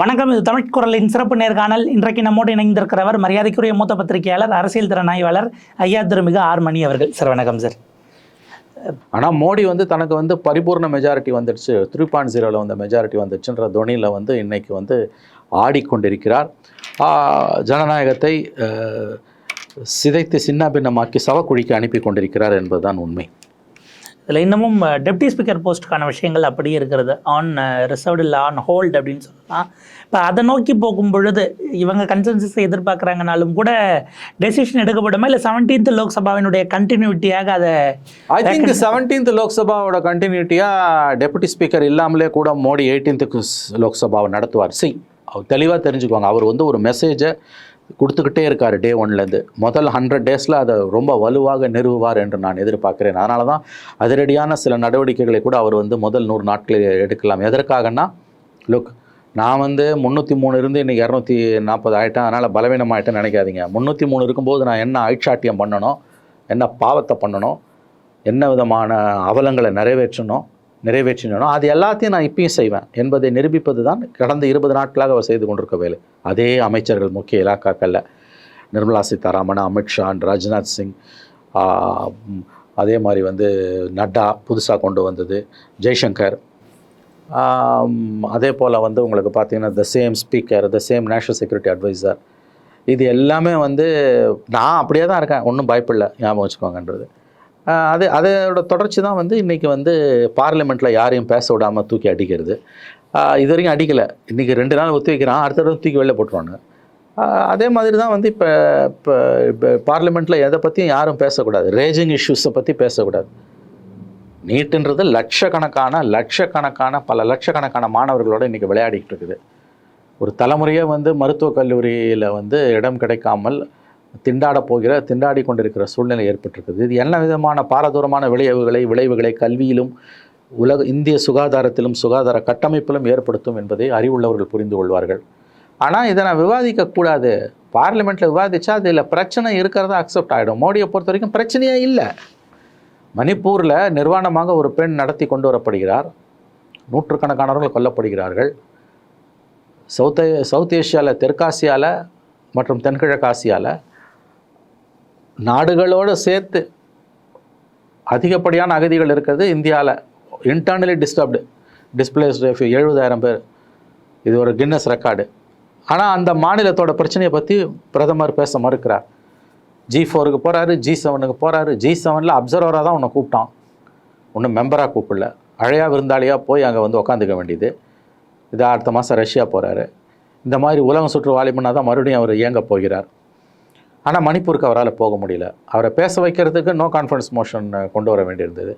வணக்கம் இது தமிழ் குரலின் சிறப்பு நேர்காணல். இன்றைக்கு நம்மோடு இணைந்திருக்கிறவர் மரியாதைக்குரிய மூத்த பத்திரிகையாளர் அரசியல் திறனாய்வாளர் ஐயா திருமிகு ஆர் மணி அவர்கள். சார் வணக்கம் சார். ஆனால் மோடி வந்து தனக்கு வந்து பரிபூர்ண மெஜாரிட்டி வந்துடுச்சு. த்ரீ பாயிண்ட் ஜீரோவில் வந்த மெஜாரிட்டி வந்துடுச்சுன்ற துணியில் வந்து இன்றைக்கி வந்து ஆடிக்கொண்டிருக்கிறார். ஜனநாயகத்தை சிதைத்து சிதைத்து சின்னாபின்னமாக்கி சவக்குழிக்கு அனுப்பி கொண்டிருக்கிறார் என்பதுதான் உண்மை. இதில் இன்னமும் டெப்டி ஸ்பீக்கர் போஸ்ட்டுக்கான விஷயங்கள் அப்படியே இருக்கிறது. ஆன் ரிசர்வ்டு இல்லை ஆன் ஹோல்டு அப்படின்னு சொல்லலாம். இப்போ அதை நோக்கி போகும் பொழுது இவங்க கன்சென்சஸ் எதிர்பார்க்குறாங்கனாலும் கூட டெசிஷன் எடுக்கப்படுமா. இல்லை செவன்டீன்த் லோக்சபாவினுடைய கண்டினியூட்டியாக அதை ஐ திங்க் செவன்டீன்த் லோக்சபாவோட கண்டினியூட்டியாக டெபுட்டி ஸ்பீக்கர் இல்லாமலே கூட மோடி எயிட்டீன்த்துக்கு லோக்சபாவை நடத்துவார். சி அவர் தெளிவாக தெரிஞ்சுக்குவாங்க அவர் வந்து ஒரு மெசேஜை கொடுத்துக்கிட்டே இருக்கார் டே ஒன்லேருந்து முதல் ஹண்ட்ரட் டேஸில் அதை ரொம்ப வலுவாக நிறுவுவார் என்று நான் எதிர்பார்க்கிறேன். அதனால தான் அதிரடியான சில நடவடிக்கைகளை கூட அவர் வந்து முதல் நூறு நாட்களில் எடுக்கலாம். எதற்காகன்னா லுக் நான் வந்து முந்நூற்றி மூணு இருந்து இன்றைக்கி இரநூத்தி நாற்பது ஆகிட்டேன் அதனால் பலவீனமாகிட்டேன்னு நினைக்காதீங்க. முந்நூற்றி மூணு இருக்கும்போது நான் என்ன ஆட்சாட்டியம் பண்ணணும் என்ன பாவத்தை பண்ணணும் என்ன விதமான அவலங்களை நிறைவேற்றணும் நிறைவேற்றினோ அது எல்லாத்தையும் நான் இப்பயும் செய்வேன் என்பதை நிரூபிப்பது தான் கடந்த இருபது நாட்களாக அவர் செய்து கொண்டிருக்க வேலை. அதே அமைச்சர்கள் முக்கிய இலாக்காக்களில் நிர்மலா சீதாராமன் அமித்ஷா ராஜ்நாத் சிங் அதே மாதிரி வந்து நட்டா புதுசாக கொண்டு வந்தது ஜெய்சங்கர். அதே போல் வந்து உங்களுக்கு பார்த்திங்கன்னா the same speaker the same national security adviser இது எல்லாமே வந்து நான் அப்படியே தான் இருக்கேன். ஒன்றும் பயப்படல ஞாபகம் வச்சுக்கோங்கன்றது. அது அதோட தொடர்ச்சி தான் வந்து இன்றைக்கி வந்து பார்லிமெண்ட்டில் யாரையும் பேச விடாமல் தூக்கி அடிக்கிறது. இது வரைக்கும் அடிக்கலை. இன்றைக்கி ரெண்டு நாள் ஒத்தி வைக்கிறான் அடுத்த தடவை தூக்கி வெளில போட்டுருவாங்க அதே மாதிரி தான் வந்து இப்போ இப்போ இப்போ பார்லிமெண்ட்டில் எதை பற்றியும் யாரும் பேசக்கூடாது. ரேஜிங் இஷ்யூஸை பற்றி பேசக்கூடாது. நீட்டுன்றது லட்சக்கணக்கான லட்சக்கணக்கான பல லட்சக்கணக்கான மாணவர்களோட இன்றைக்கி விளையாடிக்கிட்டு இருக்குது. ஒரு தலைமுறையே வந்து மருத்துவக் கல்லூரியில் வந்து இடம் கிடைக்காமல் திண்டாட போகிற திண்டாடி கொண்டிருக்கிற சூழ்நிலை ஏற்பட்டிருக்குது இது என்ன விதமான பாரதூரமான விளைவுகளை விளைவுகளை கல்வியிலும் உலக இந்திய சுகாதாரத்திலும் சுகாதார கட்டமைப்பிலும் ஏற்படுத்தும் என்பதை அறிவுள்ளவர்கள் புரிந்து கொள்வார்கள். ஆனால் இதை நான் விவாதிக்கக்கூடாது பார்லிமெண்ட்டில் விவாதித்தா அதில் பிரச்சனை இருக்கிறதா அக்செப்ட் ஆகிடும் மோடியை பொறுத்த வரைக்கும் பிரச்சனையே இல்லை. மணிப்பூரில் நிர்வாணமாக ஒரு பெண் நடத்தி கொண்டு வரப்படுகிறார். நூற்றுக்கணக்கானவர்கள் கொல்லப்படுகிறார்கள். சவுத் சவுத் ஏஷியாவில் தெற்காசியாவில் மற்றும் தென்கிழக்காசியாவில் நாடுகளோடு சேர்த்து அதிகப்படியான அகதிகள் இருக்கிறது இந்தியாவில் இன்டர்னலி டிஸ்டர்ப்டு டிஸ்பிளேஸ்டு எழுபதாயிரம் பேர். இது ஒரு கின்னஸ் ரெக்கார்டு ஆனால் அந்த மாநிலத்தோட பிரச்சனையை பற்றி பிரதமர் பேச மறுக்கிறார். ஜி ஃபோருக்கு போகிறாரு ஜி செவனுக்கு போகிறாரு ஜி செவனில் அப்சர்வராக தான் உன்னை கூப்பிட்டான். ஒன்றும் மெம்பராக கூப்பிடல. அழையா விருந்தாளியாக போய் அங்கே வந்து உக்காந்துக்க வேண்டியது. இது அடுத்த மாதம் ரஷ்யா போகிறாரு இந்த மாதிரி உலகம் சுற்று வாலிபனாக தான் மறுபடியும் அவர் இயங்க போகிறார். ஆனால் மணிப்பூருக்கு அவரால் போக முடியல. அவரை பேச வைக்கிறதுக்கு நோ கான்ஃபிடன்ஸ் மோஷன் கொண்டு வர வேண்டியிருந்தது.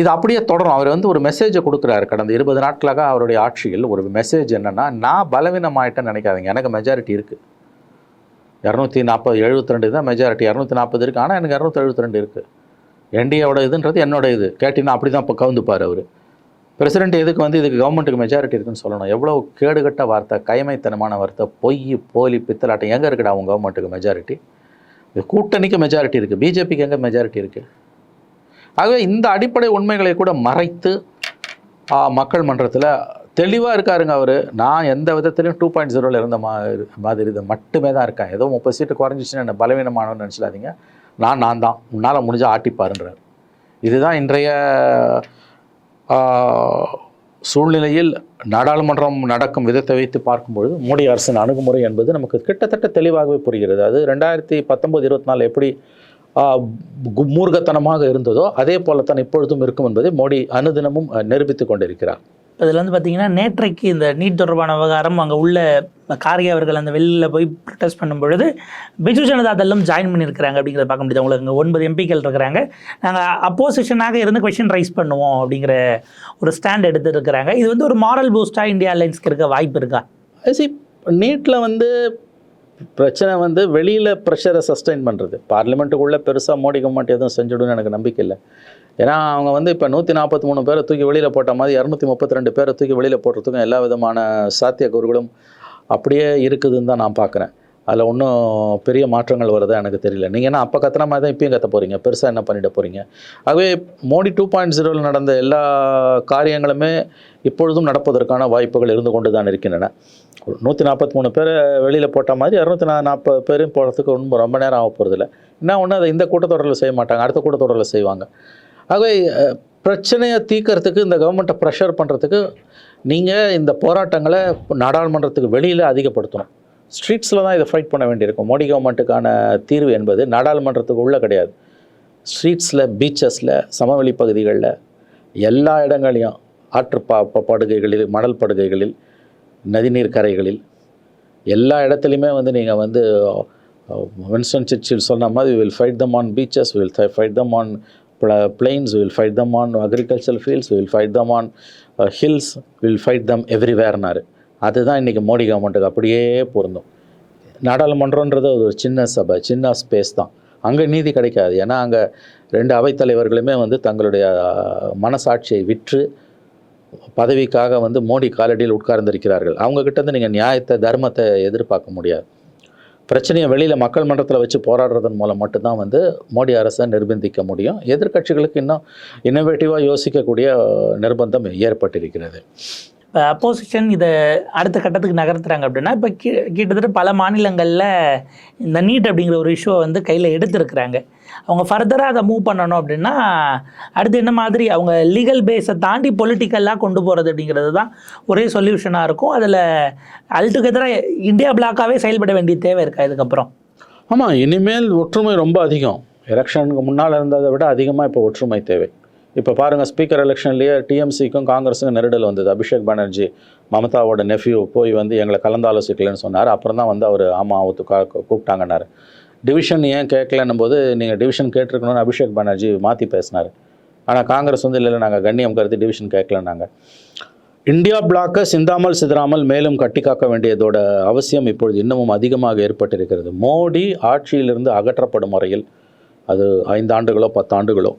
இது அப்படியே தொடரும். அவர் வந்து ஒரு மெசேஜை கொடுக்குறாரு. கடந்த இருபது நாட்களாக அவருடைய ஆட்சியில் ஒரு மெசேஜ் என்னென்னா நான் பலவீனமாயிட்டேன்னு நினைக்காதீங்க. எனக்கு மெஜாரிட்டி இருக்குது இரநூத்தி நாற்பது எழுபத்தி ரெண்டு தான் மெஜாரிட்டி இரநூத்தி நாற்பது இருக்குது ஆனால் எனக்கு இரநூத்தி எழுபத்தி ரெண்டு இருக்குது என்டிஏவோட இதுன்றது என்னோட இது. கேட்டிங்கன்னா அப்படி தான் இப்போ கவுந்துப்பார் அவர். பிரசிடென்ட் எதுக்கு வந்து இதுக்கு கவர்மெண்ட்டுக்கு மெஜாரிட்டி இருக்குன்னு சொல்லணும்? எவ்வளோ கேடுகட்ட வார்த்தை கைமைத்தனமான வார்த்தை பொய் போலி பித்தலாட்டம் எங்கே இருக்குடா அவங்க கவர்மெண்ட்டுக்கு மெஜாரிட்டி இது கூட்டணிக்கு மெஜாரிட்டி இருக்குது பிஜேபிக்கு எங்கே மெஜாரிட்டி இருக்குது ஆகவே இந்த அடிப்படை உண்மைகளை கூட மறைத்து மக்கள் மன்றத்தில் தெளிவாக இருக்காருங்க அவர். நான் எந்த விதத்துலையும் டூ பாயிண்ட் ஜீரோவில் இருந்த மா மாதிரி இது மட்டுமே தான் இருக்கேன். ஏதோ முப்பது சீட்டு குறைஞ்சிச்சுன்னு என்ன பலவீனமானவன்னு நினச்சிடாதீங்க. நான் நான் தான். உன்னால் முடிஞ்சால் ஆட்டிப்பாருன்றார். இதுதான் இன்றைய சூழ்நிலையில் நாடாளுமன்றம் நடக்கும் விதத்தை வைத்து பார்க்கும்பொழுது மோடி அரசின் அணுகுமுறை என்பது நமக்கு கிட்டத்தட்ட தெளிவாகவே புரிகிறது. அது ரெண்டாயிரத்தி பத்தொம்போது இருபத்தி நாலு எப்படி மூர்கத்தனமாக இருந்ததோ அதே போலத்தான் இப்பொழுதும் இருக்கும் என்பதை மோடி அனுதினமும் நிரூபித்து கொண்டிருக்கிறார். இதில் வந்து பார்த்தீங்கன்னா நேற்றைக்கு இந்த நீட் தொடர்பான விவகாரம் அங்கே உள்ள கார்கே அவர்கள் அந்த வெளியில் போய் ப்ரொட்டஸ்ட் பண்ணும் பொழுது பிஜு ஜனதா தள்ளும் ஜாயின் பண்ணியிருக்கிறாங்க அப்படிங்கிறத பார்க்க முடியுது. அவங்களுக்கு அங்கே ஒன்பது எம்பிக்கள் இருக்கிறாங்க. நாங்கள் அப்போசிஷனாக இருந்து கொஷின் ரைஸ் பண்ணுவோம் அப்படிங்கிற ஒரு ஸ்டாண்ட் எடுத்துட்டு இருக்கிறாங்க இது வந்து ஒரு மாரல் பூஸ்டாக இந்தியா அலைன்ஸ்க்கு இருக்க வாய்ப்பு இருக்கா? சி நீட்டில் வந்து பிரச்சனை வந்து வெளியில் ப்ரெஷரை சஸ்டைன் பண்ணுறது பார்லிமெண்ட்டுக்குள்ளே பெருசாக மோடி கவர்மெண்ட் எதுவும் செஞ்சுடுன்னு எனக்கு நம்பிக்கை இல்லை. ஏன்னா அவங்க வந்து இப்போ நூற்றி நாற்பத்தி மூணு பேரை தூக்கி வெளியில் போட்ட மாதிரி இரநூத்தி முப்பத்தி ரெண்டு பேரை தூக்கி வெளியில் போடுறதுக்கும் எல்லா விதமான சாத்தியக்கூறுகளும் அப்படியே இருக்குதுன்னு தான் நான் பார்க்குறேன் அதில் ஒன்றும் பெரிய மாற்றங்கள் வருதா எனக்கு தெரியல. நீங்கள் என்ன அப்போ கத்துன மாதிரி தான் இப்பயும் கத்த போகிறீங்க பெருசாக என்ன பண்ணிட போகிறீங்க ஆகவே மோடி டூ பாயிண்ட் ஜீரோவில் நடந்த எல்லா காரியங்களுமே இப்பொழுதும் நடப்பதற்கான வாய்ப்புகள் இருந்து கொண்டு தான் இருக்கின்றன. ஒரு நூற்றி நாற்பத்தி மூணு பேரை வெளியில் போட்ட மாதிரி இரநூத்தி நா நாற்பது பேரும் போகிறதுக்கு ரொம்ப ரொம்ப நேரம் ஆக போகிறதில்ல என்ன ஒன்று அதை இந்த கூட்டத்தொடரில் செய்ய மாட்டாங்க அடுத்த கூட்டத்தொடரில் செய்வாங்க. ஆகவே பிரச்சனையை தீர்க்கறதுக்கு இந்த கவர்மெண்ட்டை ப்ரெஷர் பண்ணுறதுக்கு நீங்கள் இந்த போராட்டங்களை நாடாளுமன்றத்துக்கு வெளியில் அதிகப்படுத்தணும். ஸ்ட்ரீட்ஸில் தான் இதை ஃபைட் பண்ண வேண்டியிருக்கும். மோடி கவர்மெண்ட்டுக்கான தீர்வு என்பது நாடாளுமன்றத்துக்கு உள்ளே கிடையாது. ஸ்ட்ரீட்ஸில் பீச்சஸில் சமவெளி பகுதிகளில் எல்லா இடங்களையும் ஆற்று பா ப- படுகைகளில் மணல் படுகைகளில் நதிநீர் கரைகளில் எல்லா இடத்துலையுமே வந்து நீங்கள் வந்து வின்ஸ்டன் சர்ச்சில் சொன்ன மாதிரி will fight them on beaches will fight them on plains will fight them on agriculture fields will fight them on hills will fight them எவ்ரிவேர்னாரு அதுதான் இன்றைக்கி மோடி கவர்மெண்ட்டுக்கு அப்படியே பொருந்தும். நாடாளுமன்றன்றது ஒரு சின்ன சபை சின்ன ஸ்பேஸ் தான். அங்கே நீதி கிடைக்காது. ஏன்னா அங்கே ரெண்டு அவைத்தலைவர்களுமே வந்து தங்களுடைய மனசாட்சியை விற்று பதவிக்காக வந்து மோடி காலடியில் உட்கார்ந்திருக்கிறார்கள். அவங்கக்கிட்ட வந்து நீங்கள் நியாயத்தை தர்மத்தை எதிர்பார்க்க முடியாது. பிரச்சனையை வெளியில் மக்கள் மன்றத்தில் வச்சு போராடுறதன் மூலம் மட்டும்தான் வந்து மோடி அரசை நிர்பந்திக்க முடியும். எதிர்க்கட்சிகளுக்கு இன்னும் இன்னோவேட்டிவாக யோசிக்கக்கூடிய நிர்பந்தம் ஏற்பட்டிருக்கிறது. இப்போ அப்போசிஷன் இதை அடுத்த கட்டத்துக்கு நகர்த்துறாங்க அப்படின்னா இப்போ கிட்டத்தட்ட பல மாநிலங்களில் இந்த நீட் அப்படிங்கிற ஒரு இஷ்யூவை வந்து கையில் எடுத்திருக்கிறாங்க. அவங்க ஃபர்தராக அதை மூவ் பண்ணணும் அப்படின்னா அடுத்து என்ன மாதிரி அவங்க லீகல் பேஸை தாண்டி பொலிட்டிக்கலாக கொண்டு போகிறது அப்படிங்கிறது தான் ஒரே சொல்யூஷனாக இருக்கும். அதில் அல்டுகெதராக இந்தியா பிளாக்காகவே செயல்பட வேண்டிய தேவை இருக்கா இதுக்கப்புறம்? ஆமாம் இனிமேல் ஒற்றுமை ரொம்ப அதிகம். எலெக்ஷனுக்கு முன்னால் இருந்ததை விட அதிகமாக இப்போ ஒற்றுமை தேவை. இப்போ பாருங்கள் ஸ்பீக்கர் எலெக்ஷன்லேயே டிஎம்சிக்கும் காங்கிரஸுக்கும் நெருடல் வந்தது. அபிஷேக் பானர்ஜி மமதாவோட நெஃப்யூ போய் வந்து எங்களை கலந்தாலோசிக்கலன்னு சொன்னார். அப்புறம் தான் வந்து அவர் ஆமாம் அவத்து கூப்பிட்டாங்கன்னாரு. டிவிஷன் ஏன் கேட்கலன்னும் போது நீங்கள் டிவிஷன் கேட்டிருக்கணும்னு அபிஷேக் பானர்ஜி மாற்றி பேசினார். ஆனால் காங்கிரஸ் வந்து இல்லை நாங்கள் கண்ணியம் கருத்து டிவிஷன் கேட்கல நாங்கள் இந்தியா பிளாக்கை சிந்தாமல் சிதறாமல் மேலும் கட்டி காக்க வேண்டியதோட அவசியம் இப்பொழுது இன்னமும் அதிகமாக ஏற்பட்டிருக்கிறது. மோடி ஆட்சியிலிருந்து அகற்றப்படும் முறையில் அது ஐந்து ஆண்டுகளோ பத்தாண்டுகளோ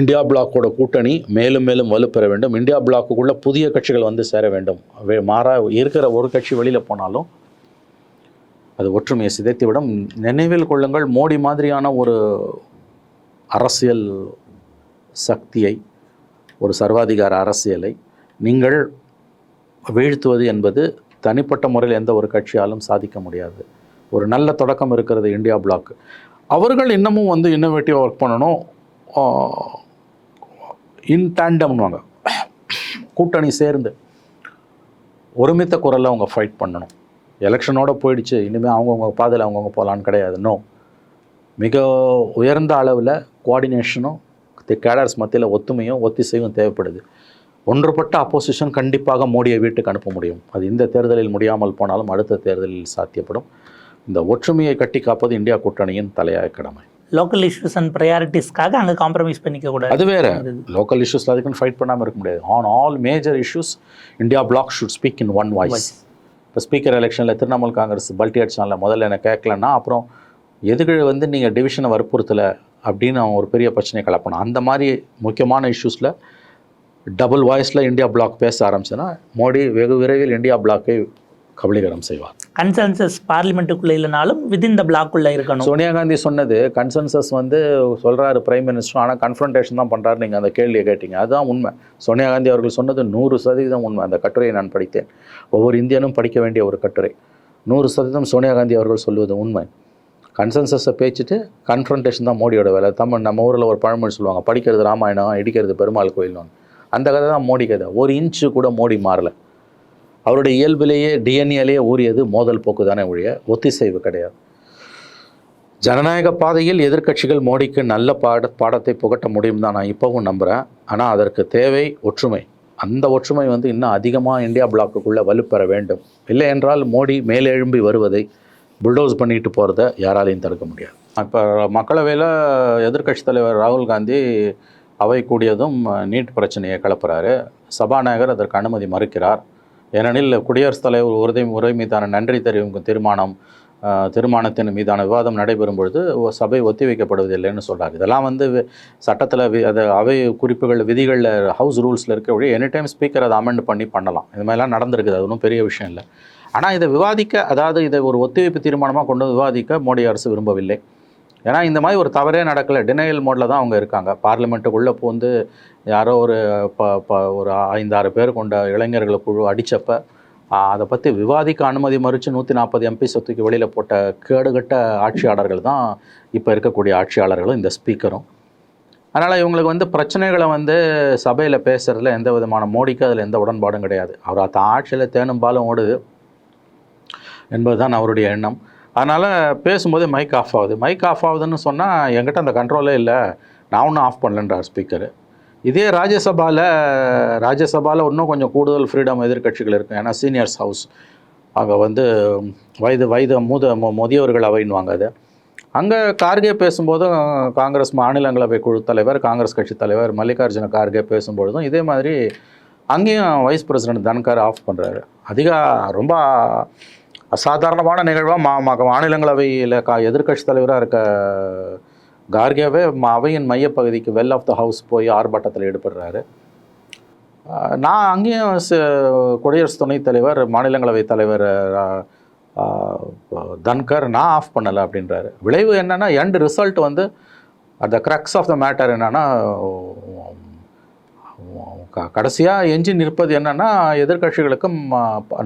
இந்தியா பிளாக்கோட கூட்டணி மேலும் மேலும் வலுப்பெற வேண்டும். இந்தியா பிளாக்குக்குள்ளே புதிய கட்சிகள் வந்து சேர வேண்டும். மாறாக மாறா இருக்கிற ஒரு கட்சி வெளியில் போனாலும் அது ஒற்றுமையை சிதைத்துவிடும். நினைவில் கொள்ளுங்கள் மோடி மாதிரியான ஒரு அரசியல் சக்தியை ஒரு சர்வாதிகார அரசியலை நீங்கள் வீழ்த்துவது என்பது தனிப்பட்ட முறையில் எந்த ஒரு கட்சியாலும் சாதிக்க முடியாது. ஒரு நல்ல தொடக்கம் இருக்கிறது இந்தியா பிளாக் அவர்கள் இன்னமும் வந்து இன்னோவேட்டிவாக ஒர்க் பண்ணணும். இன் டேண்டம்னுவாங்க கூட்டணி சேர்ந்து ஒருமித்த குரலில் அவங்க ஃபைட் பண்ணணும். எலெக்ஷனோட போயிடுச்சு. இனிமேல் அவங்கவுங்க பாதையில் அவங்கவுங்க போகலான்னு கிடையாது. நோ மிக உயர்ந்த அளவில் கோஆர்டினேஷனும் கேடர்ஸ் மத்தியில் ஒத்துமையும் ஒத்திசைவும் தேவைப்படுது. ஒன்றுபட்ட அப்போசிஷன் கண்டிப்பாக மோடியை வீட்டுக்கு அனுப்ப முடியும். அது இந்த தேர்தலில் முடியாமல் போனாலும் அடுத்த தேர்தலில் சாத்தியப்படும். இந்த ஒற்றுமையை கட்டி காப்பது இந்தியா கூட்டணியின் தலையாய கடமை. லோக்கல் இஷ்யூஸ் அண்ட் ப்ரையாரிட்டிஸ்க்காக அங்கே காம்ப்ரமைஸ் பண்ணிக்க கூடாது. அது வேற. லோக்கல் இஷ்யூஸில் அதுக்குன்னு ஃபைட் பண்ணாமல் இருக்க முடியாது. On all major issues India bloc should speak in one voice இப்போ ஸ்பீக்கர் எலெக்ஷனில் திரிணாமுல் காங்கிரஸ் பல்டி அடிச்சான்ல முதல்ல என்ன கேட்கலன்னா அப்புறம் எதுக்கு வந்து நீங்கள் டிவிஷனை வற்புறுத்தலை அப்படின்னு அவன் ஒரு பெரிய பிரச்சனையை கலப்பணும் அந்த மாதிரி முக்கியமான இஷ்யூஸில் டபுள் வாய்ஸில் இந்தியா பிளாக் பேச ஆரம்பிச்சுன்னா மோடி வெகு விரைவில் இந்தியா பிளாக்கை கபலீகரம் செய்வார். கன்சென்சஸ் பார்லிமெண்ட்டுக்குள்ளே இல்லைனாலும் விதின் த பிளாக்குள்ளே இருக்கணும். சோனியா காந்தி சொன்னது கன்சென்சஸ் வந்து சொல்கிறாரு பிரைம் மினிஸ்டர் ஆனால் கன்ஃபரன்டேஷன் தான் பண்ணுறாரு நீங்கள் அந்த கேள்வியை கேட்டீங்க. அதுதான் உண்மை. சோனியா காந்தி அவர்கள் சொன்னது நூறு சதவீதம் உண்மை. அந்த கட்டுரையை நான் படித்தேன். ஒவ்வொரு இந்தியனும் படிக்க வேண்டிய ஒரு கட்டுரை. நூறு சதவீதம் சோனியா காந்தி அவர்கள் சொல்வது உண்மை. கன்சென்சஸை பேச்சுட்டு கன்ஃபரன்டேஷன் தான் மோடியோட வேலை. தமிழ் நம்ம ஊரில் ஒரு பழமொழி சொல்லுவாங்க படிக்கிறது ராமாயணம் இடிக்கிறது பெருமாள் கோயில்னு அந்த கதை தான் மோடி கதை ஒரு இன்ச்சு கூட மோடி மாறலை. அவருடைய இயல்பிலேயே டிஎன்ஏலேயே ஊறியது மோதல் போக்கு தானே ஒழிய ஒத்திசைவு கிடையாது. ஜனநாயக பாதையில் எதிர்க்கட்சிகள் மோடிக்கு நல்ல பாட பாடத்தை புகட்ட முடியும் தான் நான் இப்போவும் நம்புகிறேன் ஆனால் அதற்கு தேவை ஒற்றுமை. அந்த ஒற்றுமை வந்து இன்னும் அதிகமாக இந்தியா பிளாக்குக்குள்ளே வலுப்பெற வேண்டும். இல்லை என்றால் மோடி மேலெழும்பி வருவதை புல்டோஸ் பண்ணிட்டு போகிறத யாராலையும் தடுக்க முடியாது. இப்போ மக்களவையில் எதிர்க்கட்சித் தலைவர் ராகுல் காந்தி அவை கூடியதும் நீட் பிரச்சனையை கிளப்புறாரு. சபாநாயகர் அதற்கு அனுமதி மறுக்கிறார். ஏனெனில் குடியரசுத் தலைவர் உறுதி உரை மீதான நன்றி தெரிவிக்கும் தீர்மானம் தீர்மானத்தின் மீதான விவாதம் நடைபெறும் பொழுது சபை ஒத்திவைக்கப்படுவதில்லைன்னு சொல்கிறார் இதெல்லாம் வந்து சட்டத்தில் அது அவை குறிப்புகள் விதிகளில் ஹவுஸ் ரூல்ஸில் இருக்க வழி எனி டைம் ஸ்பீக்கர் அதை அமெண்ட் பண்ணி பண்ணலாம். இது மாதிரிலாம் நடந்திருக்குது அது ஒன்றும் பெரிய விஷயம் இல்லை. ஆனால் இதை விவாதிக்க அதாவது இதை ஒரு ஒத்திவைப்பு தீர்மானமாக கொண்டு வந்து விவாதிக்க மோடி அரசு விரும்பவில்லை. ஏன்னா இந்த மாதிரி ஒரு தவறே நடக்கலை. டினையல் மோடில் தான் அவங்க இருக்காங்க. பார்லிமெண்ட்டுக்குள்ளே பூந்து யாரோ ஒரு ப ப ஒரு ஐந்தாறு பேர் கொண்ட இளைஞர்களை குழு அடித்தப்ப அதை பற்றி விவாதிக்க அனுமதி மறுத்து நூற்றி நாற்பது எம்பி சொத்துக்கு வெளியில் போட்ட கேடுகட்ட ஆட்சியாளர்கள் தான் இப்போ இருக்கக்கூடிய ஆட்சியாளர்களும் இந்த ஸ்பீக்கரும் அதனால் இவங்களுக்கு வந்து பிரச்சனைகளை வந்து சபையில் பேசுகிறதுல எந்த விதமான மோடிக்கு அதில் எந்த உடன்பாடும் கிடையாது. அவர் அந்த ஆட்சியில் தேனும் பாலும் ஓடுது என்பதுதான் அவருடைய எண்ணம். அதனால் பேசும்போது மைக் ஆஃப் ஆகுது. மைக் ஆஃப் ஆகுதுன்னு சொன்னால் என்கிட்ட அந்த கண்ட்ரோலே இல்லை. நான் ஒன்றும் ஆஃப் பண்ணலன்றார் ஸ்பீக்கர் இதே ராஜ்யசபாவில் ராஜ்யசபாவில் இன்னும் கொஞ்சம் கூடுதல் ஃப்ரீடம் எதிர்க்கட்சிகள் இருக்கும் ஏன்னா சீனியர்ஸ் ஹவுஸ் அங்கே வந்து வயது வயது மூத மு- முதியவர்கள் அவைன்னுவாங்க அது. அங்கே கார்கே பேசும்போதும் காங்கிரஸ் மாநிலங்களவை குழு தலைவர் காங்கிரஸ் கட்சி தலைவர் மல்லிகார்ஜுன கார்கே பேசும்பொழுதும் இதே மாதிரி அங்கேயும் வைஸ் பிரசிடென்ட் தன்கர் ஆஃப் பண்ணுறாரு அதிக ரொம்ப அசாதாரணமான நிகழ்வாக மா மா- மாநிலங்களவையில் கா எதிர்க்கட்சி தலைவராக இருக்க கார்கேவே அவையின் மையப்பகுதிக்கு வெல் ஆஃப் த ஹவுஸ் போய் ஆர்ப்பாட்டத்தில் ஈடுபடுறாரு. நான் அங்கேயும் ச- குடியரசு துணைத் தலைவர் மாநிலங்களவை தலைவர் தன்கர் நான் ஆஃப் பண்ணலை அப்படின்றாரு. விளைவு என்னென்னா எண்ட் ரிசல்ட் வந்து at the crux of the matter என்னென்னா க கடைசியாக எஞ்சி நிற்பது என்னென்னா எதிர்கட்சிகளுக்கும்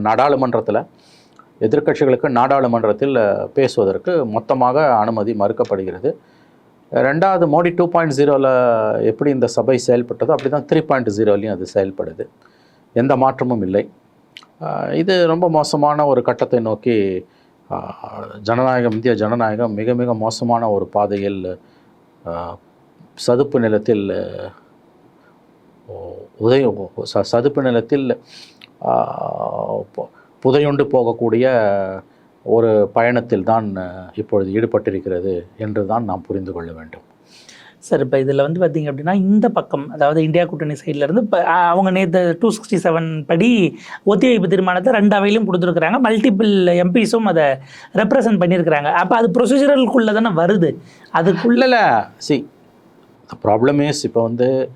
நாடாளுமன்றத்தில். எதிர்க்கட்சிகளுக்கு நாடாளுமன்றத்தில் பேசுவதற்கு மொத்தமாக அனுமதி மறுக்கப்படுகிறது. ரெண்டாவது மோடி டூ பாயிண்ட் ஜீரோவில் எப்படி இந்த சபை செயல்பட்டதோ அப்படி தான் த்ரீ பாயிண்ட் ஜீரோலையும் அது செயல்படுது. எந்த மாற்றமும் இல்லை. இது ரொம்ப மோசமான ஒரு கட்டத்தை நோக்கி ஜனநாயகம் இந்திய ஜனநாயகம் மிக மிக மோசமான ஒரு பாதையில் சதுப்பு நிலத்தில் உதய ச- சதுப்பு நிலத்தில் புதையுண்டு போகக்கூடிய ஒரு பயணத்தில் தான் இப்பொழுது ஈடுபட்டிருக்கிறது என்று தான் நாம் புரிந்து கொள்ள வேண்டும். சார் இப்போ இதில் வந்து பார்த்தீங்க அப்படின்னா இந்த பக்கம் அதாவது இந்தியா கூட்டணி சைடில் இருந்து இப்போ அவங்க நேற்று டூ சிக்ஸ்டி செவன் படி ஒத்திவைப்பு தீர்மானத்தை ரெண்டு அவையிலும் கொடுத்துருக்குறாங்க. மல்டிபிள் எம்பிஸும் அதை ரெப்ரசன்ட் பண்ணியிருக்கிறாங்க. அப்போ அது ப்ரொசீஜரலுக்குள்ளே தானே வருது. அதுக்குள்ள சி ப்ராப்ளம் இஸ் இப்போ வந்து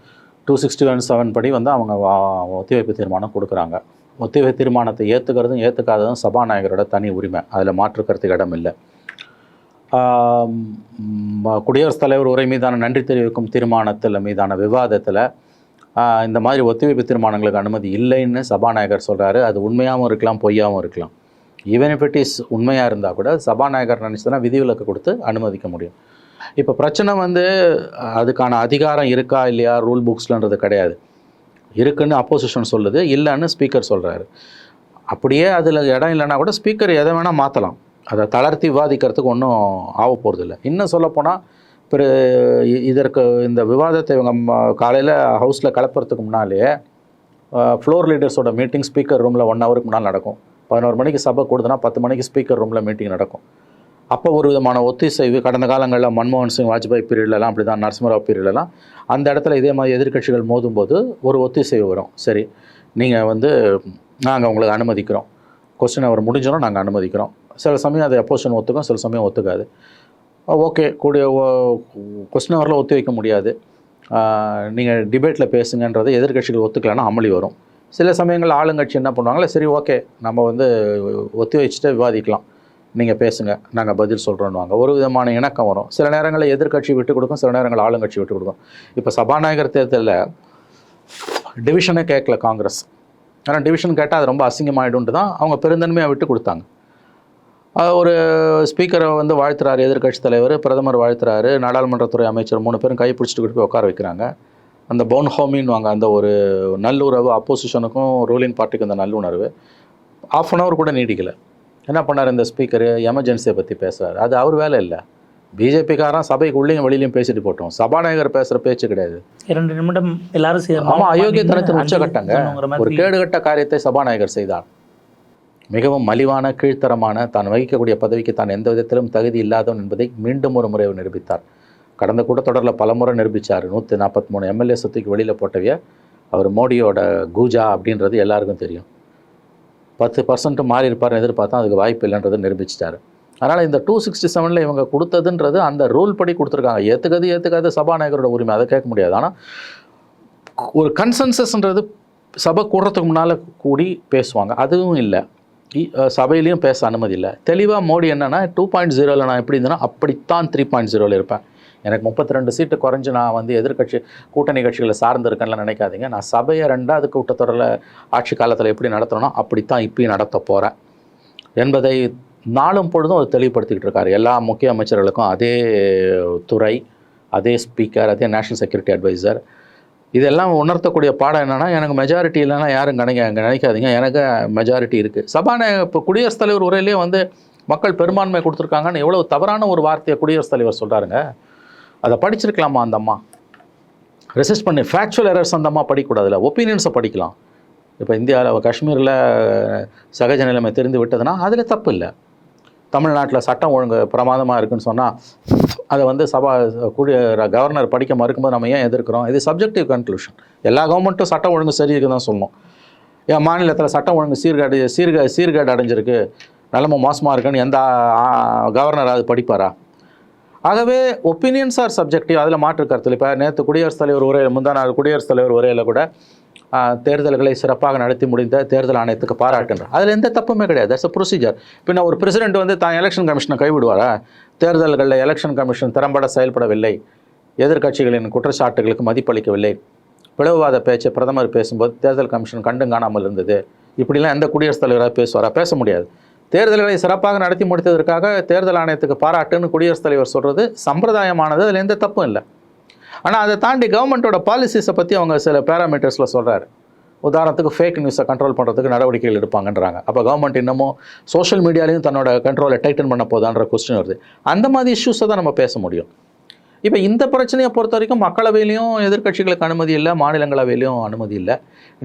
டூ சிக்ஸ்டி ஒன் செவன் படி வந்து அவங்க வா- ஒத்திவைப்பு தீர்மானம் கொடுக்குறாங்க. ஒத்திவை தீர்மானத்தை ஏற்றுக்கிறதும் ஏற்றுக்காததும் சபாநாயகரோட தனி உரிமை. அதில் மாற்று இடம் இல்லை. குடியரசுத் தலைவர் உரை மீதான நன்றி தெரிவிக்கும் தீர்மானத்தில் மீதான விவாதத்தில் இந்த மாதிரி ஒத்திவைப்பு தீர்மானங்களுக்கு அனுமதி இல்லைன்னு சபாநாயகர் சொல்கிறாரு அது உண்மையாகவும் இருக்கலாம் பொய்யாகவும் இருக்கலாம். ஈவன் இஃப் இட் இஸ் உண்மையாக இருந்தால் கூட சபாநாயகர் நினச்சதுன்னா விதிவிலக்கு கொடுத்து அனுமதிக்க முடியும். இப்போ பிரச்சனை வந்து அதுக்கான அதிகாரம் இருக்கா இல்லையா? ரூல் புக்ஸ்லன்றது கிடையாது. இருக்குன்னு அப்போசிஷன் சொல்லுது இல்லைன்னு ஸ்பீக்கர் சொல்கிறாரு அப்படியே அதில் இடம் இல்லைன்னா கூட ஸ்பீக்கர் எதை வேணால் மாற்றலாம் அதை தளர்த்தி விவாதிக்கிறதுக்கு ஒன்றும் ஆக போகிறதில்ல இன்னும் சொல்லப்போனால் பிற இதற்கு இந்த விவாதத்தை இவங்க காலையில் ஹவுஸில் கலப்புறதுக்கு முன்னாலே ஃப்ளோர் லீடர்ஸோட மீட்டிங் ஸ்பீக்கர் ரூமில் ஒன் ஹவருக்கு முன்னால் நடக்கும். பதினோரு மணிக்கு சபை கூடுதுன்னா பத்து மணிக்கு ஸ்பீக்கர் ரூமில் மீட்டிங் நடக்கும். அப்போ ஒரு விதமான ஒத்திசைவு கடந்த காலங்களில் மன்மோகன் சிங் வாஜ்பாய் பீரியட்லலாம் அப்படி தான் நரசிம்மராவ் பீரியட்லலாம். அந்த இடத்துல இதே மாதிரி எதிர்க்கட்சிகள் மோதும்போது ஒரு ஒத்திசைவு வரும். சரி நீங்கள் வந்து நாங்கள் உங்களுக்கு அனுமதிக்கிறோம். கொஸ்டின் அவர் முடிஞ்சோன்னா நாங்கள் அனுமதிக்கிறோம். சில சமயம் அதை அப்போசிஷன் ஒத்துக்கும் சில சமயம் ஒத்துக்காது. ஓகே கூடிய கொஸ்டின் அவரில் ஒத்தி வைக்க முடியாது. நீங்கள் டிபேட்டில் பேசுங்கன்றதை எதிர்க்கட்சிகள் ஒத்துக்கலைன்னா அமளி வரும். சில சமயங்கள் ஆளுங்கட்சி என்ன பண்ணுவாங்களே சரி ஓகே நம்ம வந்து ஒத்தி வச்சுட்டு விவாதிக்கலாம். நீங்கள் பேசுங்க நாங்கள் பதில் சொல்கிறோன்னுவாங்க ஒரு விதமான இணக்கம் வரும். சில நேரங்களில் எதிர்க்கட்சி விட்டு கொடுக்கும் சில நேரங்களில் ஆளுங்கட்சி விட்டு கொடுக்கும். இப்போ சபாநாயகர் தேர்தலில் டிவிஷனே கேட்கல காங்கிரஸ். ஆனால் டிவிஷன் கேட்டால் அது ரொம்ப அசிங்கமாயிடும்ட்டு தான் அவங்க பெருந்தன்மையாக விட்டு கொடுத்தாங்க. ஒரு ஸ்பீக்கரை வந்து வாழ்த்துறாரு எதிர்க்கட்சி தலைவர் பிரதமர் வாழ்த்துறாரு நாடாளுமன்றத்துறை அமைச்சர் மூணு பேரும் கை பிடிச்சிட்டு போய் உட்கார வைக்கிறாங்க. அந்த பவுன் ஹோமின்வாங்க அந்த ஒரு நல்லுறவு அப்போசிஷனுக்கும் ரூலிங் பார்ட்டிக்கும் அந்த நல்லுணர்வு ஆஃப் அன் ஹவர் கூட நீடிக்கலை. என்ன பண்ணார் இந்த ஸ்பீக்கர்? எமர்ஜென்சியை பற்றி பேசுறாரு. அது அவர் வேலை இல்லை. பிஜேபிக்காரன் சபைக்கு உள்ளேயும் வெளியிலையும் பேசிட்டு போட்டோம். சபாநாயகர் பேசுகிற பேச்சு கிடையாது. இரண்டு நிமிடம் எல்லாரும் சே- ஆமா அயோக்கியத்தனத்தின் உச்சகட்டங்க. ஒரு கேடுகட்ட காரியத்தை சபாநாயகர் செய்தார். மிகவும் மலிவான கீழ்த்தரமான தான் வகிக்கக்கூடிய பதவிக்கு தான் எந்த விதத்திலும் தகுதி இல்லாதவன் என்பதை மீண்டும் ஒரு முறை நிரூபித்தார். கடந்த கூட்டத்தொடரில் பலமுறை நிரூபித்தார் நூற்றி நாற்பத்தி மூணு எம்எல்ஏ சொத்துக்கு வெளியில் போட்டவிய அவர் மோடியோட கூஜா அப்படின்றது எல்லாருக்கும் தெரியும். பத்து பர்சன்ட் மாறி இருப்பார்னு எதிர்பார்த்தா அதுக்கு வாய்ப்பு இல்லைன்றதை நிரூபிச்சிட்டாரு. அதனால் இந்த டூ சிக்ஸ்டி செவனில் இவங்க கொடுத்ததுன்றது அந்த ரூல் படி கொடுத்துருக்காங்க. ஏற்றுக்கிறது ஏற்றுக்காது சபாநாயகரோட உரிமை அதை கேட்க முடியாது. ஆனால் ஒரு கன்சென்சஸ்ன்றது சபை கூடுறதுக்கு முன்னால் கூடி பேசுவாங்க. அதுவும் இல்லை. இ- சபையிலையும் பேச அனுமதி இல்லை. தெளிவாக மோடி என்னென்னா டூ பாயிண்ட் ஜீரோவில் நான் எப்படி இருந்தேன்னா அப்படித்தான் த்ரீ பாயிண்ட் ஜீரோவில் இருப்பேன். எனக்கு முப்பத்தி ரெண்டு சீட்டு குறைஞ்சு நான் வந்து எதிர்க்கட்சி கூட்டணி கட்சிகளை சார்ந்து நினைக்காதீங்க. நான் சபையை ரெண்டாவது கூட்டத்தொடரில் ஆட்சி காலத்தில் எப்படி நடத்துகிறனோ அப்படித்தான் இப்பயும் நடத்த போகிறேன் என்பதை நாளும் பொழுதும் அவர் தெளிவுபடுத்திக்கிட்டு இருக்காரு. எல்லா முக்கிய அமைச்சர்களுக்கும் அதே துறை அதே ஸ்பீக்கர் அதே நேஷனல் செக்யூரிட்டி அட்வைசர் இதெல்லாம் உணர்த்தக்கூடிய பாடம் என்னென்னா எனக்கு மெஜாரிட்டி இல்லைன்னா யாரும் நினைக்க அங்கே நினைக்காதீங்க. எனக்கு மெஜாரிட்டி இருக்குது சபாநாயகர் இப்போ குடியரசுத் தலைவர் உரையிலே வந்து மக்கள் பெரும்பான்மை கொடுத்துருக்காங்கன்னு எவ்வளோ தவறான ஒரு வார்த்தையை குடியரசுத் தலைவர் சொல்கிறாருங்க அதை படிச்சிருக்கலாமா அந்த அம்மா? பண்ணி. ஃபேக்சுவல் எரர்ஸ் அந்த அம்மா படிக்கக்கூடாதுல்ல. ஒப்பீனியன்ஸை படிக்கலாம். இப்போ இந்தியாவில் காஷ்மீரில் சகஜ நிலைமை தெரிந்து விட்டதுன்னா அதில் தப்பு இல்லை. தமிழ்நாட்டில் சட்டம் ஒழுங்கு பிரமாதமாக இருக்குன்னு சொன்னால் அதை வந்து சபா கூடிய கவர்னர் படிக்க மறுக்கும்போது நம்ம ஏன் எதிர்க்கிறோம்? இது சப்ஜெக்டிவ் கன்க்ளூஷன் எல்லா கவர்மெண்ட்டும் சட்டம் ஒழுங்கு சரி தான் சொல்லணும் என் மாநிலத்தில் சட்டம் ஒழுங்கு சீர்கேடு சீர்கே சீர்கேடு அடைஞ்சிருக்கு? நிலமை மோசமாக இருக்குன்னு எந்த கவர்னர் அது படிப்பாரா? ஆகவே ஒப்பீனியன்ஸ் ஆர் சப்ஜெக்டிவ் அதில் மாற்று கருத்தில் இப்போ நேற்று குடியரசுத் தலைவர் உரையில் முந்தா நாள் குடியரசுத் தலைவர் உரையில் கூட தேர்தல்களை சிறப்பாக நடத்தி முடிந்த தேர்தல் ஆணையத்துக்கு பாராட்டுன்றார் அதில் எந்த தப்புமே கிடையாது. தட்ஸ் அ ப்ரொசீஜர் பின்ன ஒரு பிரசிடென்ட் வந்து தான் எலெக்ஷன் கமிஷனை கைவிடுவாரா? தேர்தல்களில் எலெக்ஷன் கமிஷன் திறம்பட செயல்படவில்லை. எதிர்க்கட்சிகளின் குற்றச்சாட்டுகளுக்கு மதிப்பளிக்கவில்லை. பிளவுவாத பேச்சை பிரதமர் பேசும்போது தேர்தல் கமிஷன் கண்டும் காணாமல் இருந்தது. இப்படிலாம் எந்த குடியரசுத் தலைவராக பேசுவாரா? பேச முடியாது. தேர்தல்களை சிறப்பாக நடத்தி முடித்ததற்காக தேர்தல் ஆணையத்துக்கு பாராட்டுன்னு குடியரசுத் தலைவர் சொல்கிறது சம்பிரதாயமானது அதில் எந்த தப்பும் இல்லை. ஆனால் அதை தாண்டி கவர்மெண்ட்டோட பாலிசிஸை பற்றி அவங்க சில பேராமீட்டர்ஸில் சொல்கிறாரு உதாரணத்துக்கு ஃபேக் நியூஸை கண்ட்ரோல் பண்ணுறதுக்கு நடவடிக்கைகள் எடுப்பாங்கன்றாங்க. அப்போ கவர்மெண்ட் இன்னமும் சோஷியல் மீடியாலையும் தன்னோட கண்ட்ரோலை டைட்டன் பண்ண போதான்ற கொஸ்டின் வருது. அந்த மாதிரி இஷ்யூஸை தான் நம்ம பேச முடியும். இப்போ இந்த பிரச்சனையை பொறுத்த வரைக்கும் மக்களவையிலையும் எதிர்க்கட்சிகளுக்கு அனுமதி இல்லை மாநிலங்களவையிலையும் அனுமதி இல்லை.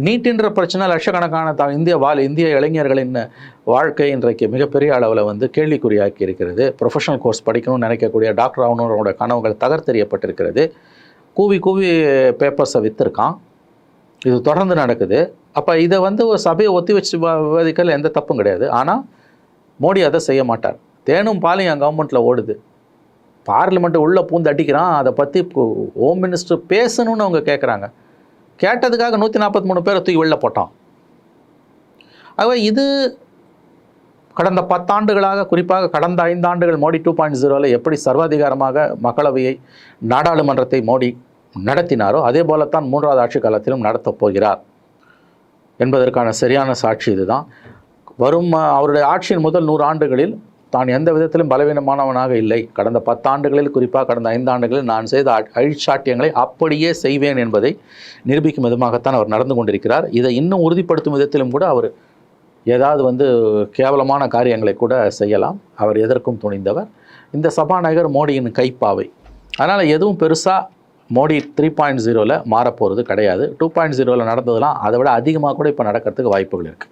நீட்டுன்ற பிரச்சனை லட்சக்கணக்கான த இந்திய வாழ் இந்திய இளைஞர்களின் வாழ்க்கை இன்றைக்கு மிகப்பெரிய அளவில் வந்து கேள்விக்குறியாக்கி இருக்கிறது. ப்ரொஃபஷனல் கோர்ஸ் படிக்கணும்னு நினைக்கக்கூடிய டாக்டர் ஆகணுன்றோட கனவுகள் தகர்த்தெறியப்பட்டிருக்கிறது. கூவி கூவி பேப்பர்ஸை விற்றுருக்கான் இது தொடர்ந்து நடக்குது. அப்போ இதை வந்து ஒரு சபையை ஒத்தி வச்சு வ- விவாதிக்கல எந்த தப்பும் கிடையாது. ஆனால் மோடி அதை செய்ய மாட்டார். தேனும் பாலும் என் கவர்மெண்ட்டில் ஓடுது. பார்லிமெண்ட்டு உள்ளே பூந்து அடிக்கிறான். அதை பற்றி ஹோம் மினிஸ்டர் பேசணும்னு அவங்க கேட்குறாங்க கேட்டதுக்காக நூற்றி நாற்பத்தி மூணு பேரை தூக்கி வெளில போட்டான். ஆகவே இது கடந்த பத்தாண்டுகளாக குறிப்பாக கடந்த ஐந்தாண்டுகள் மோடி டூ பாயிண்ட் ஜீரோவில் எப்படி சர்வாதிகாரமாக மக்களவையை நாடாளுமன்றத்தை மோடி நடத்தினாரோ அதே போலத்தான் மூன்றாவது ஆட்சி காலத்திலும் நடத்தப் போகிறார் என்பதற்கான சரியான சாட்சி இதுதான். வரும் அவருடைய ஆட்சியின் முதல் நூறு ஆண்டுகளில் தான் எந்த விதத்திலும் பலவீனமானவனாக இல்லை. கடந்த பத்தாண்டுகளில் குறிப்பாக கடந்த ஐந்தாண்டுகளில் நான் செய்த அழிச்சாட்டியங்களை அப்படியே செய்வேன் என்பதை நிரூபிக்கும் விதமாகத்தான் அவர் நடந்து கொண்டிருக்கிறார். இதை இன்னும் உறுதிப்படுத்தும் விதத்திலும் கூட அவர் ஏதாவது வந்து கேவலமான காரியங்களை கூட செய்யலாம். அவர் எதற்கும் துணிந்தவர். இந்த சபாநாயகர் மோடியின் கைப்பாவை. அதனால் எதுவும் பெருசாக மோடி த்ரீ பாயிண்ட் ஜீரோவில் மாறப்போகிறது கிடையாது. டூ பாயிண்ட் ஜீரோவில் நடந்ததெல்லாம் அதை விட அதிகமாக கூட இப்போ நடக்கிறதுக்கு வாய்ப்புகள் இருக்குது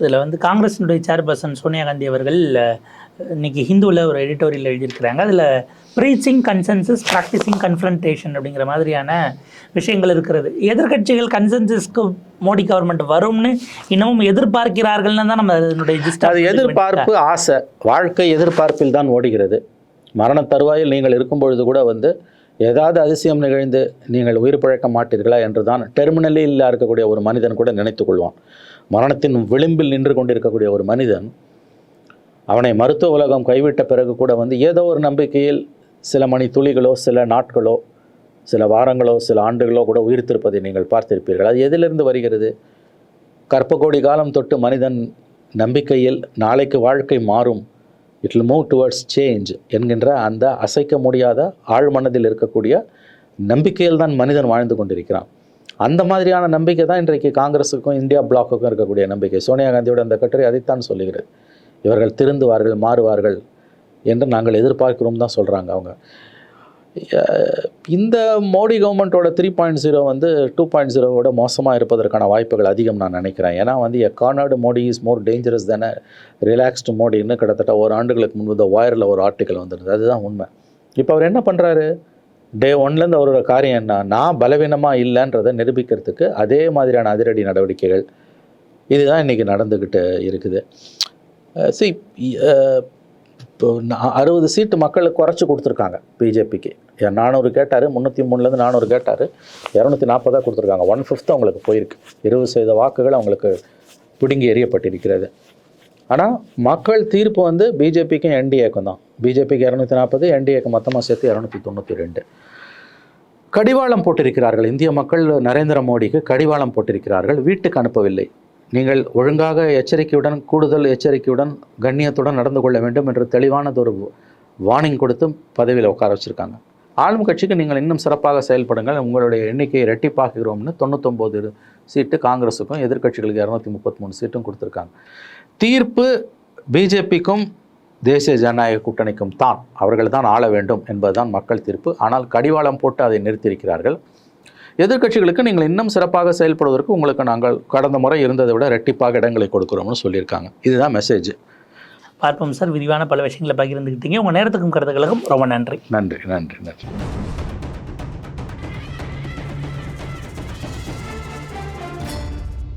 இதில் வந்து காங்கிரஸினுடைய சேர்பர்சன் சோனியா காந்தி அவர்கள் இன்னைக்கு ஹிந்துவில் ஒரு எடிட்டோரியல் எழுதியிருக்கிறாங்க. அதில் ப்ரீச்சிங் கன்சென்சஸ் ப்ராக்டிசிங் கன்ஃபரன்டேஷன் அப்படிங்கிற மாதிரியான விஷயங்கள் இருக்கிறது. எதிர்க்கட்சிகள் கன்சென்சஸ்க்கு மோடி கவர்மெண்ட் வரும்னு இன்னமும் எதிர்பார்க்கிறார்கள்னு தான் நம்ம அதனுடைய அது. எதிர்பார்ப்பு ஆசை. வாழ்க்கை எதிர்பார்ப்பில் தான் ஓடுகிறது. மரண தருவாயில் நீங்கள் இருக்கும் பொழுது கூட வந்து ஏதாவது அதிசயம் நிகழ்ந்து நீங்கள் உயிர் பிழைக்க மாட்டீர்களா என்று தான் டெர்மினலில் இருக்கக்கூடிய ஒரு மனிதன் கூட நினைத்துக் கொள்வான். மரணத்தின் விளிம்பில் நின்று கொண்டிருக்கக்கூடிய ஒரு மனிதன் அவனை மருத்துவ உலகம் கைவிட்ட பிறகு கூட வந்து ஏதோ ஒரு நம்பிக்கையில் சில மணி துளிகளோ சில நாட்களோ சில வாரங்களோ சில ஆண்டுகளோ கூட உயிர்த்திருப்பதை நீங்கள் பார்த்திருப்பீர்கள். அது எதிலிருந்து வருகிறது? கற்ப கோடி காலம் தொட்டு மனிதன் நம்பிக்கையில் நாளைக்கு வாழ்க்கை மாறும். It will move towards change என்கின்ற அந்த அசைக்க முடியாத ஆழ்மனதில் இருக்கக்கூடிய நம்பிக்கையில் தான் மனிதன் வாழ்ந்து கொண்டிருக்கிறான். அந்த மாதிரியான நம்பிக்கை தான் இன்றைக்கு காங்கிரஸுக்கும் இந்தியா பிளாக்குக்கும் இருக்கக்கூடிய நம்பிக்கை. சோனியா காந்தியோட அந்த கட்டுரை அதைத்தான் சொல்லுகிறது. இவர்கள் திருந்துவார்கள் மாறுவார்கள் என்று நாங்கள் எதிர்பார்க்கிறோம் தான் சொல்கிறாங்க அவங்க. இந்த மோடி கவர்மெண்ட்டோட த்ரீ பாயிண்ட் ஜீரோ வந்து டூ பாயிண்ட் ஜீரோவோட மோசமாக இருப்பதற்கான வாய்ப்புகள் அதிகம் நான் நினைக்கிறேன். ஏன்னா வந்து a cornered Modi is more dangerous தானே ரிலாக்ஸ்டு மோடின்னு கிட்டத்தட்ட ஒரு ஆண்டுகளுக்கு முன்பு இந்த வாயரில் ஒரு ஆர்டிக்கல் வந்துருந்தது. அதுதான் உண்மை. இப்போ அவர் என்ன பண்ணுறாரு டே ஒன்லேருந்து அவரோட காரியம் என்ன? நான் பலவீனமாக இல்லைன்றதை நிரூபிக்கிறதுக்கு அதே மாதிரியான அதிரடி நடவடிக்கைகள் இதுதான் இன்றைக்கி நடந்துக்கிட்டு இருக்குது. சி இப்போ நான் அறுபது சீட்டு மக்களுக்கு குறைச்சி கொடுத்துருக்காங்க பிஜேபிக்கு. நானூறு கேட்டார் முந்நூற்றி மூணுலேருந்து நானூறு கேட்டார் இரநூத்தி நாற்பதாக கொடுத்துருக்காங்க. ஒன் ஃபிஃப்த் அவங்களுக்கு போயிருக்கு. இருபது சதவீத வாக்குகள் அவங்களுக்கு பிடுங்கி எறியப்பட்டிருக்கிறது. ஆனால் மக்கள் தீர்ப்பு வந்து பிஜேபிக்கும் என்டிஏக்கும் தான். பிஜேபிக்கு இரநூத்தி நாற்பது என்டிஏக்கு மொத்தமாக சேர்த்து இரநூத்தி தொண்ணூற்றி ரெண்டு. கடிவாளம் போட்டிருக்கிறார்கள். இந்திய மக்கள் நரேந்திர மோடிக்கு கடிவாளம் போட்டிருக்கிறார்கள். வீட்டுக்கு அனுப்பவில்லை. நீங்கள் ஒழுங்காக எச்சரிக்கையுடன் கூடுதல் எச்சரிக்கையுடன் கண்ணியத்துடன் நடந்து கொள்ள வேண்டும் என்று தெளிவானதொரு வார்னிங் கொடுத்து பதவியில் உட்கார வச்சுருக்காங்க. ஆளும் கட்சிக்கு நீங்கள் இன்னும் சிறப்பாக செயல்படுங்கள். உங்களுடைய எண்ணிக்கையை ரெட்டிப்பாக்குகிறோம்னு தொண்ணூத்தொம்பது சீட்டு காங்கிரஸுக்கும் எதிர்கட்சிகளுக்கு இரநூத்தி முப்பத்தி மூணு சீட்டும் கொடுத்துருக்காங்க. தீர்ப்பு பிஜேபிக்கும் தேசிய ஜனநாயக கூட்டணிக்கும் தான். அவர்கள் தான் ஆள வேண்டும் என்பதுதான் மக்கள் தீர்ப்பு. ஆனால் கடிவாளம் போட்டு அதை நிறுத்தியிருக்கிறார்கள். எதிர்க்கட்சிகளுக்கு நீங்கள் இன்னும் சிறப்பாக செயல்படுவதற்கு உங்களுக்கு நாங்கள் கடந்த முறை இருந்ததை விட ரெட்டிப்பாக இடங்களை கொடுக்குறோம்னு சொல்லியிருக்காங்க. இதுதான் மெசேஜ் பார்ப்போம் சார். விரிவான பல விஷயங்களை பகிர்ந்துக்கிட்டீங்க உங்கள் நேரத்துக்கும் கருத்துக்களுக்கும் ரொம்ப நன்றி. நன்றி நன்றி நன்றி.